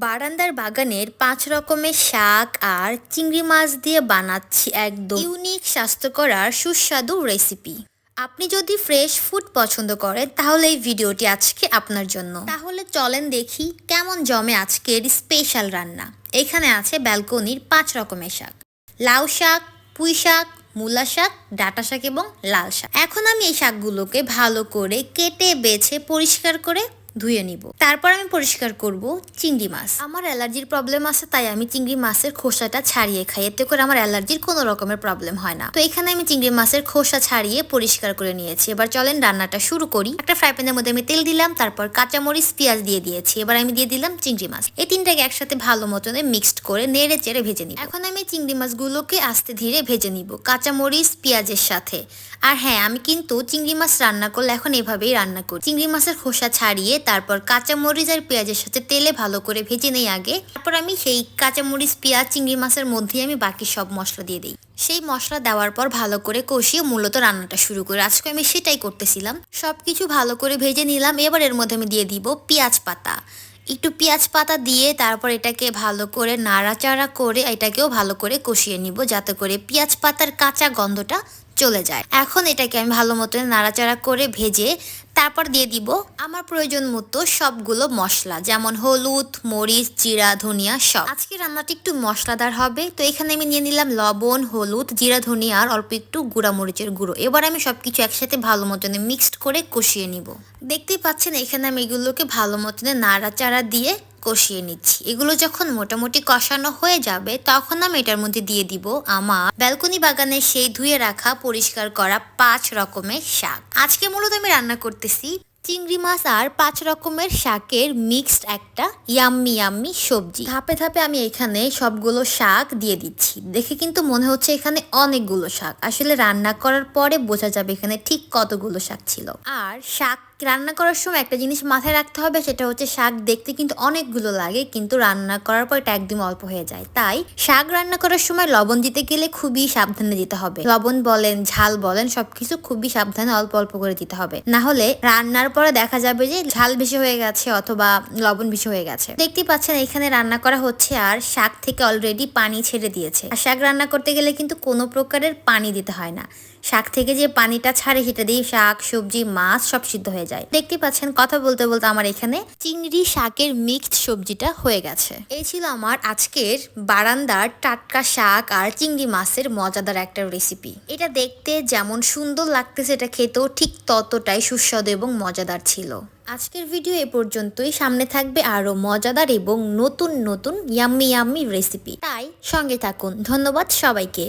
বারান্দার বাগানের পাঁচ রকমের শাক আর চিংড়ি মাছ দিয়ে বানাচ্ছি একদম ইউনিক, স্বাস্থ্যকর আর সুস্বাদু রেসিপি। আপনি যদি ফ্রেশ ফুড পছন্দ করেন, তাহলে এই ভিডিওটি আজকে আপনার জন্য। তাহলে চলেন দেখি কেমন জমে আজকের স্পেশাল রান্না। এখানে আছে ব্যালকনির পাঁচ রকমের শাক। লাউ শাক, পুঁই শাক, মূলা শাক, ডাটা শাক এবং লাল শাক। এখন আমি এই শাকগুলোকে ভালো করে কেটে, বেছে, পরিষ্কার করে ধুয়ে নিব। তারপর আমি পরিষ্কার করব চিংড়ি মাছ। আমার অ্যালার্জির প্রবলেম আছে, তাই আমি চিংড়ি মাছের খোসাটা ছাড়িয়ে খাই। এতে করে আমার অ্যালার্জির কোনো রকমের প্রবলেম হয় না। তো এখানে আমি চিংড়ি মাছের খোসা ছাড়িয়ে পরিষ্কার করে নিয়েছি। এবার চলেন রান্নাটা শুরু করি। একটা ফ্রাই প্যানের মধ্যে আমি তেল দিলাম, তারপর কাঁচামরিচ, পেঁয়াজ দিয়ে দিয়েছি। এবার আমি দিয়ে দিলাম চিংড়ি মাছ। এই তিনটাকে একসাথে ভালো মতনে মিক্সড করে নেড়ে চেড়ে ভেজে নিই এখন আমি চিংড়ি মাছগুলোকে আস্তে ধীরে ভেজে নিব কাঁচামরিচ, পেঁয়াজের সাথে। আর হ্যাঁ আমি কিন্তু চিংড়ি মাছ রান্না করলে এখন এভাবেই রান্না করি। চিংড়ি মাছের খোসা ছাড়িয়ে তারপর কাঁচামরিচ আর পেঁয়াজের সাথে তেলে ভালো করে ভেজে নেই আগে। তারপর আমি সেই কাঁচামরিচ, পেঁয়াজ, চিংড়ি মাছের মধ্যেই আমি বাকি সব মশলা দিয়ে দিই। সেই মশলা দেওয়ার পর ভালো করে কষিয়ে মূলত রান্নাটা শুরু করি। আজকে আমি সেটাই করতেছিলাম। সব কিছু ভালো করে ভেজে নিলাম। এবার এর মধ্যে আমি দিয়ে দিব পেঁয়াজ পাতা। একটু পেঁয়াজ পাতা দিয়ে তারপর এটাকে ভালো করে নাড়াচাড়া করে এটাকেও ভালো করে কষিয়ে নিব যাতে করে পেঁয়াজ পাতার কাঁচা গন্ধটা চলে যায়। এখন এটাকে আমি ভালো মতো নাড়াচাড়া করে ভেজে তারপর দিয়ে দিব আমার প্রয়োজন মতো সবগুলো মশলা, যেমন হলুদ, মরিচ, জিরা, ধনিয়া সব। আজকে রান্নাটি একটু মশলাদার হবে, তো এখানে আমি নিয়ে নিলাম লবণ, হলুদ, জিরা, ধনিয়া আর অল্প একটু গুঁড়া মরিচের গুঁড়ো। এবার আমি সব কিছু একসাথে ভালো মতনে মিক্সড করে কষিয়ে নিব। দেখতেই পাচ্ছেন এখানে আমি এগুলোকে ভালো মতনে নাড়াচাড়া দিয়ে কষিয়ে নিচ্ছি। এগুলো যখন মোটামুটি কষানো হয়ে যাবে, তখন আমি এটার মধ্যে দিয়ে দিব আমার ব্যালকনি বাগানে সেই ধুয়ে রাখা, পরিষ্কার করা পাঁচ রকমের শাক। আজকে মূলত আমি রান্না করতেছি চিংড়ি মাছ আর পাঁচ রকমের শাকের মিক্সড একটা ইয়াম্মি ইয়াম্মি সবজি। ধাপে ধাপে আমি এখানে সবগুলো শাক দিয়ে দিচ্ছি। দেখে কিন্তু মনে হচ্ছে এখানে অনেকগুলো শাক। আসলে রান্না করার পরে বোঝা যাবে এখানে ঠিক কতগুলো শাক ছিল। আর শাক রান্না করার সময় একটা জিনিস মাথায় রাখতে হবে, সেটা হচ্ছে শাক। দেখতে কিন্তু অনেকগুলো লাগে, কিন্তু রান্না করার পর এটা একদম অল্প হয়ে যায়। তাই শাক রান্না করার সময় লবণ দিতে গেলে খুবই সাবধানে দিতে হবে। লবণ বলেন, ঝাল বলেন, সবকিছু খুবই সাবধানে অল্প অল্প করে দিতে হবে। না হলে রান্নার পরে দেখা যাবে যে ঝাল বেশি হয়ে গেছে অথবা লবণ বেশি হয়ে গেছে। দেখতেই পাচ্ছেন এখানে রান্না করা হচ্ছে আর শাক থেকে অলরেডি পানি ছেড়ে দিয়েছে। আর শাক রান্না করতে গেলে কিন্তু কোনো প্রকারের পানি দিতে হয় না। শাক থেকে যে পানিটা ছাড়ে সেটা দিয়ে শাক, সবজি, মাছ সব সিদ্ধ হয়ে যায়। দেখতে পাচ্ছেন কথা বলতে বলতে আমার এখানে চিংড়ি শাকের মিক্সড সবজিটা হয়ে গেছে। এই ছিল আমার আজকের বারান্দার টাটকা শাক আর চিংড়ি মাছের মজাদার একটা রেসিপি এটা দেখতে যেমন সুন্দর লাগতেছে, এটা খেতেও ঠিক ততটাই সুস্বাদু এবং মজাদার ছিল। আজকের ভিডিও এ পর্যন্তই। সামনে থাকবে আরও মজাদার এবং নতুন নতুন ইয়াম্মি ইয়াম্মি রেসিপি তাই সঙ্গে থাকুন। ধন্যবাদ সবাইকে।